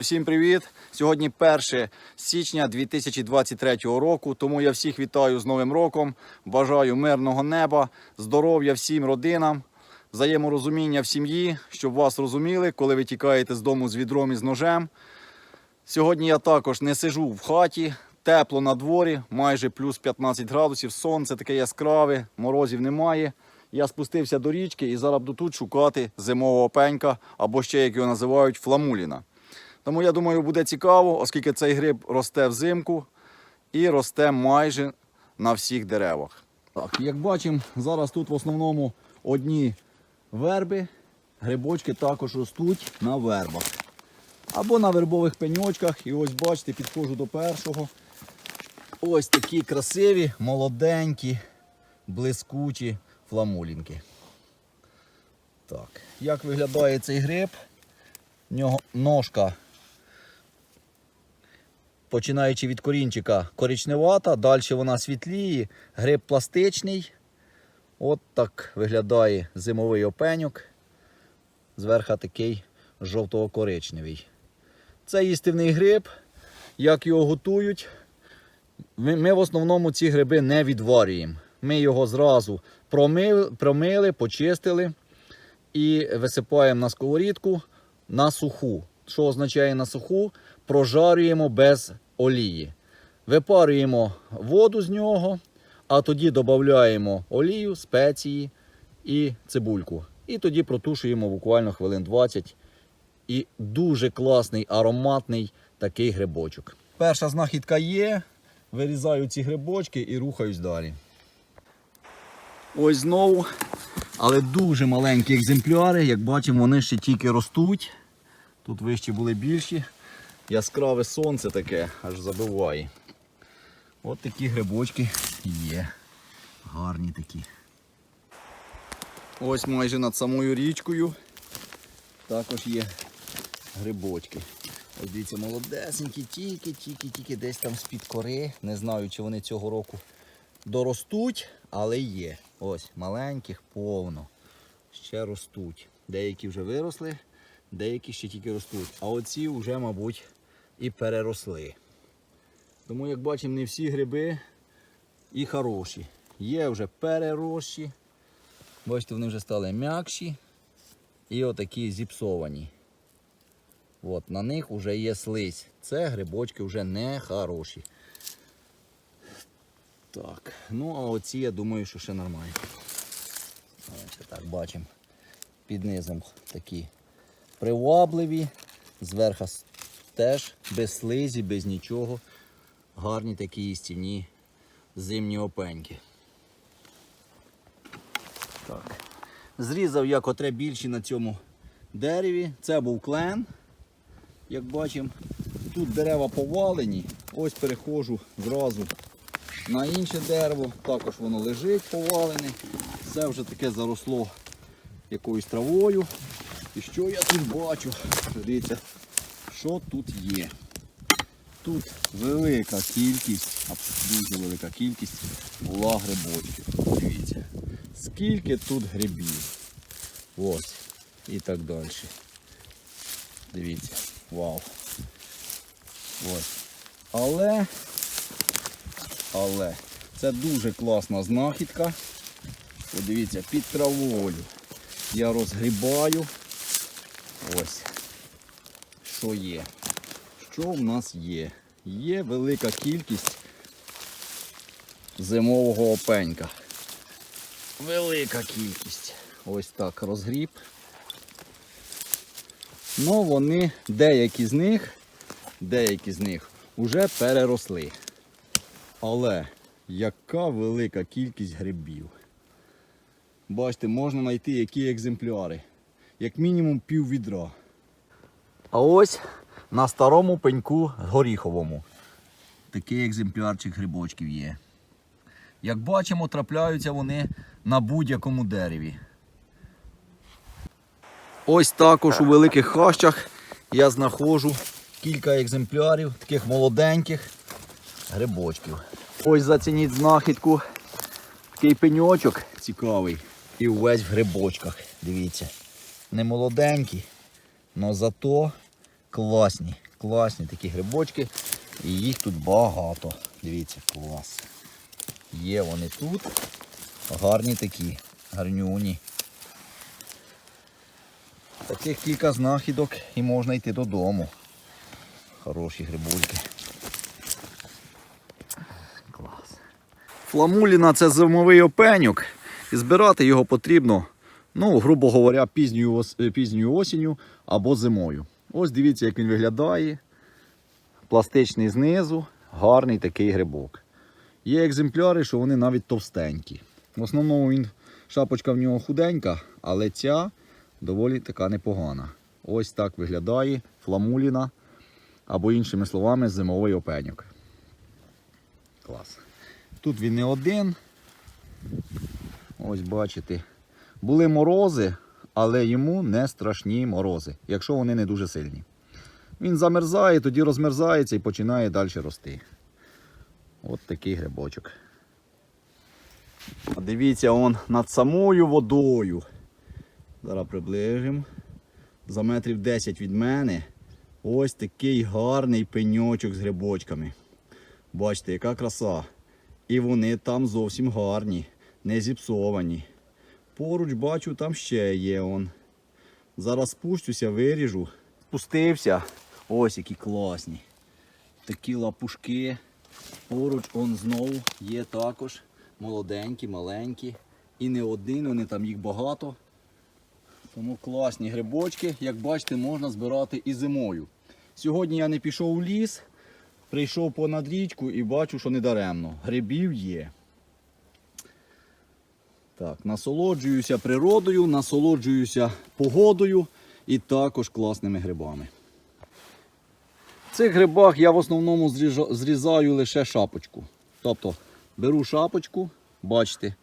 Всім привіт! Сьогодні 1 січня 2023 року. Тому я всіх вітаю з Новим роком. Бажаю мирного неба, здоров'я всім родинам, взаєморозуміння в сім'ї, щоб вас розуміли, коли ви тікаєте з дому з відром і з ножем. Сьогодні я також не сижу в хаті, тепло на дворі, майже плюс 15 градусів, сонце таке яскраве, морозів немає. Я спустився до річки і зараз буду тут шукати зимового пенька, або ще як його називають фламуліна. Тому я думаю, буде цікаво, оскільки цей гриб росте взимку і росте майже на всіх деревах. Так, як бачимо, зараз тут в основному одні верби, грибочки також ростуть на вербах. Або на вербових пеньочках. І ось бачите, підходжу до першого. Ось такі красиві, молоденькі, блискучі фламулінки. Так, як виглядає цей гриб? В нього ножка, починаючи від корінчика, коричневата, далі вона світліє, гриб пластичний. От так виглядає зимовий опеньок. Зверху такий жовто-коричневий. Це їстивний гриб. Як його готують? Ми, ми в основному ці гриби не відварюємо. Ми його зразу промили, промили почистили і висипаємо на сковорідку на суху. Що означає на суху? Прожарюємо без олії. Випарюємо воду з нього, а тоді додаємо олію, спеції і цибульку. І тоді протушуємо буквально хвилин 20. І дуже класний ароматний такий грибочок. Перша знахідка є. Вирізаю ці грибочки і рухаюсь далі. Ось знову, але дуже маленькі екземпляри. Як бачимо, вони ще тільки ростуть. Тут вищі були більші. Яскраве сонце таке, аж забиває. От такі грибочки є. Гарні такі. Ось майже над самою річкою також є грибочки. Ось дивіться, молодесенькі, тільки, тільки, тільки десь там з-під кори. Не знаю, чи вони цього року доростуть, але є. Ось, маленьких повно. Ще ростуть. Деякі вже виросли, деякі ще тільки ростуть. А оці вже, мабуть, і переросли. Тому, як бачимо, не всі гриби і хороші. Є вже переросші. Бачите, вони вже стали м'якші і отакі зіпсовані. От, на них вже є слизь. Це грибочки вже не хороші. Так, ну а оці я думаю, що ще нормально. Ось так бачимо. Під низом такі привабливі, зверху теж без слизі, без нічого. Гарні такі їстівні зимні опеньки. Так. Зрізав я котре більші на цьому дереві. Це був клен. Як бачимо, тут дерева повалені. Ось переходжу зразу на інше дерево. Також воно лежить повалене. Все вже таке заросло якоюсь травою. І що я тут бачу? Дивіться, що тут є. Тут велика кількість, дуже велика кількість була грибочків. Дивіться, скільки тут грибів. Ось. І так далі. Дивіться. Вау. Ось. Але, але, це дуже класна знахідка. Подивіться, під травою. Я розгрібаю. Ось. Що є? Що в нас є? Є велика кількість зимового опенька. Велика кількість. Ось так розгріб. Ну, вони, деякі з них, деякі з них вже переросли. Але яка велика кількість грибів. Бачите, можна знайти які екземпляри. Як мінімум пів відра. А ось на старому пеньку горіховому. Такий екземплярчик грибочків є. Як бачимо, трапляються вони на будь-якому дереві. Ось також у великих хащах я знаходжу кілька екземплярів, таких молоденьких грибочків. Ось зацініть знахідку. Такий пеньочок цікавий. І увесь в грибочках. Дивіться. Не молоденький, але зато класні. класні такі грибочки. І їх тут багато. Дивіться, клас. Є вони тут. Гарні такі, гарнюні. Таких кілька знахідок і можна йти додому. Хороші грибульки. Клас. Фламуліна це зимовий опенюк. І збирати його потрібно, ну, грубо говоря, пізньою, е, пізньою осінню або зимою. Ось дивіться, як він виглядає. Пластичний знизу, гарний такий грибок. Є екземпляри, що вони навіть товстенькі. В основному він, шапочка в нього худенька, але ця доволі така непогана. Ось так виглядає фламуліна, або іншими словами, зимовий опеньок. Клас. Тут він не один. Ось бачите. Були морози, але йому не страшні морози, якщо вони не дуже сильні. Він замерзає, тоді розмерзається і починає далі рости. От такий грибочок. А дивіться, он над самою водою. Зараз приближимо. За метрів 10 від мене. Ось такий гарний пеньочок з грибочками. Бачите, яка краса. І вони там зовсім гарні, не зіпсовані. Поруч бачу, там ще є он. Зараз спущуся, виріжу. Спустився. Ось які класні. Такі лапушки. Поруч он знову є також молоденькі, маленькі. І не один, вони там їх багато. Тому класні грибочки, як бачите, можна збирати і зимою. Сьогодні я не пішов у ліс, прийшов понад річку і бачу, що не даремно. Грибів є. Так, насолоджуюся природою, насолоджуюся погодою і також класними грибами. В цих грибах я в основному зрізаю лише шапочку. Тобто беру шапочку, бачите,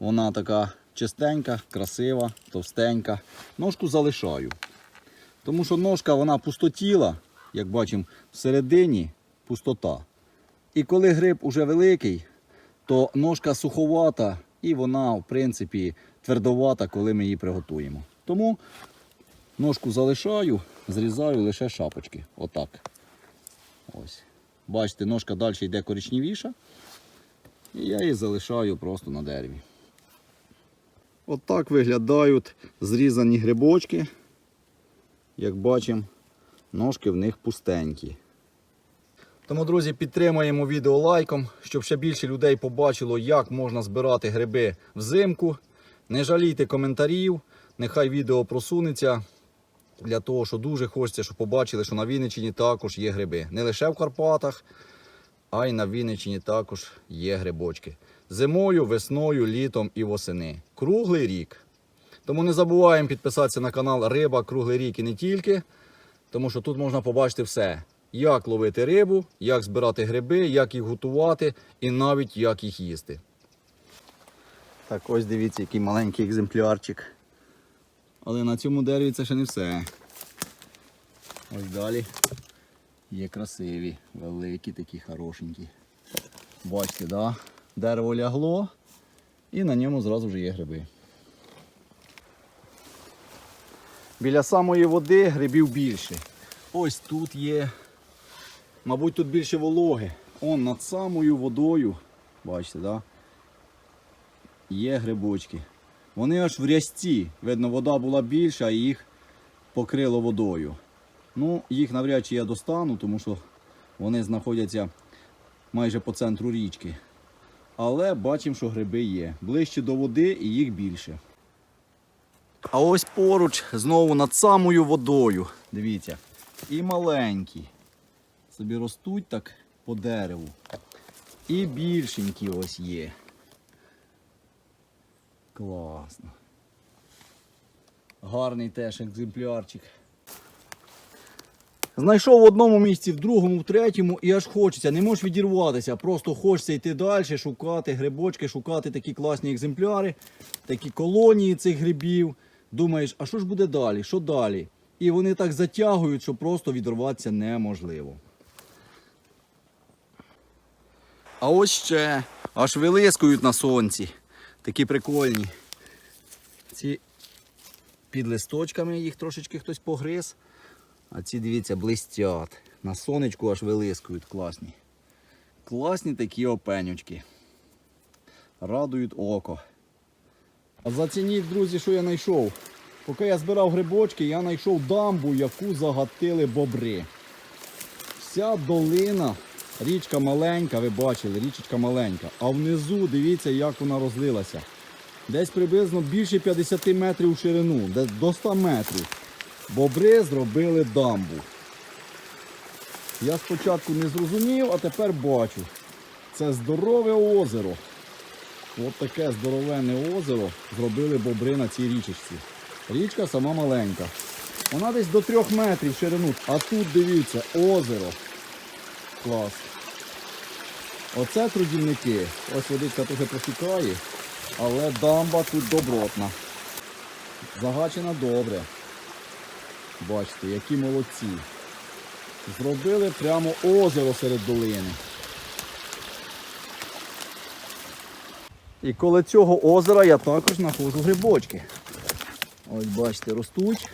вона така чистенька, красива, товстенька. Ножку залишаю. Тому що ножка вона пустотіла, як бачимо, всередині пустота. І коли гриб уже великий, то ножка суховата і вона, в принципі, твердовата, коли ми її приготуємо. Тому ножку залишаю, зрізаю лише шапочки. Отак. Ось. Бачите, ножка далі йде коричневіша. І я її залишаю просто на дереві. Отак виглядають зрізані грибочки. Як бачимо, ножки в них пустенькі. Тому, друзі, підтримуємо відео лайком, щоб ще більше людей побачило, як можна збирати гриби взимку. Не жалійте коментарів, нехай відео просунеться. Для того, що дуже хочеться, щоб побачили, що на Вінниччині також є гриби. Не лише в Карпатах, а й на Вінниччині також є грибочки. Зимою, весною, літом і восени. Круглий рік. Тому не забуваємо підписатися на канал Риба Круглий рік і не тільки. Тому що тут можна побачити все. Як ловити рибу, як збирати гриби, як їх готувати і навіть як їх їсти. Так, ось дивіться, який маленький екземплярчик. Але на цьому дереві це ще не все. Ось далі є красиві, великі, такі хорошенькі. Бачите, да? дерево лягло і на ньому зразу вже є гриби. Біля самої води грибів більше. Ось тут є, мабуть, тут більше вологи. Он над самою водою, бачите, да? є грибочки. Вони аж в рязці. Видно, вода була більша і їх покрило водою. Ну, їх навряд чи я достану, тому що вони знаходяться майже по центру річки. Але бачимо, що гриби є. Ближче до води і їх більше. А ось поруч, знову над самою водою. Дивіться. І маленькі. Собі ростуть так по дереву. І більшенькі ось є. Класно. Гарний теж екземплярчик. Знайшов в одному місці, в другому, в третьому, і аж хочеться, не можеш відірватися. Просто хочеться йти далі, шукати грибочки, шукати такі класні екземпляри, такі колонії цих грибів. Думаєш, а що ж буде далі? Що далі? І вони так затягують, що просто відірватися неможливо. А ось ще аж вилискують на сонці. Такі прикольні. Ці під листочками їх трошечки хтось погриз. А ці, дивіться, блистять. На сонечку аж вилискують класні. Класні такі опенючки. Радують око. А зацініть, друзі, що я знайшов. Поки я збирав грибочки, я знайшов дамбу, яку загатили бобри. Вся долина, річка маленька, ви бачили, річечка маленька. А внизу дивіться, як вона розлилася. Десь приблизно більше 50 метрів у ширину, десь до 100 метрів. Бобри зробили дамбу. Я спочатку не зрозумів, а тепер бачу. Це здорове озеро. От таке здоровенне озеро зробили бобри на цій річечці. Річка сама маленька. Вона десь до трьох метрів в ширину. А тут дивіться, озеро. Клас. Оце трудівники. Ось водичка трохи протікає, але дамба тут добротна. Загачена добре. Бачите, які молодці. Зробили прямо озеро серед долини. І коло цього озера я також знаходжу грибочки. Ось бачите, ростуть.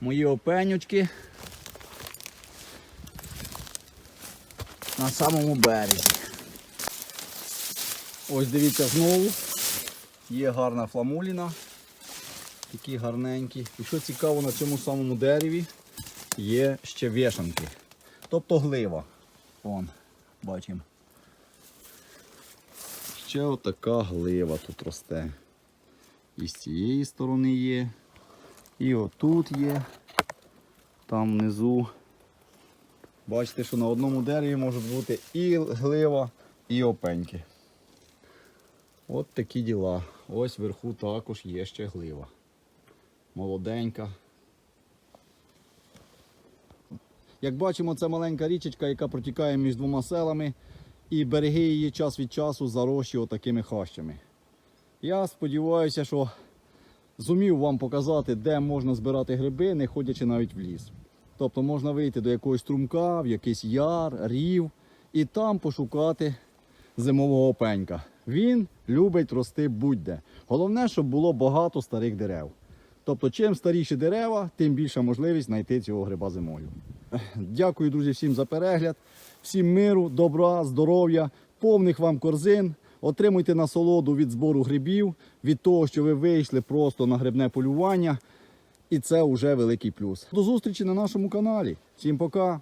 Мої опенючки на самому березі. Ось дивіться знову. Є гарна фламуліна. Такі гарненькі. І що цікаво, на цьому самому дереві є ще вішанки. Тобто глива. Вон, бачимо. Ще отака глива тут росте. І з цієї сторони є. І отут є. Там внизу. Бачите, що на одному дереві можуть бути і глива, і опеньки. От такі діла. Ось вверху також є ще глива. Молоденька. Як бачимо, це маленька річечка, яка протікає між двома селами, і береги її час від часу зарощі отакими хащами. Я сподіваюся, що зумів вам показати, де можна збирати гриби, не ходячи навіть в ліс. Тобто можна вийти до якогось струмка, в якийсь яр, рів і там пошукати зимового опенька. Він любить рости будь-де. Головне, щоб було багато старих дерев. Тобто, чим старіші дерева, тим більша можливість знайти цього гриба зимою. Дякую, друзі, всім за перегляд. Всім миру, добра, здоров'я, повних вам корзин. Отримуйте насолоду від збору грибів, від того, що ви вийшли просто на грибне полювання. І це вже великий плюс. До зустрічі на нашому каналі. Всім пока!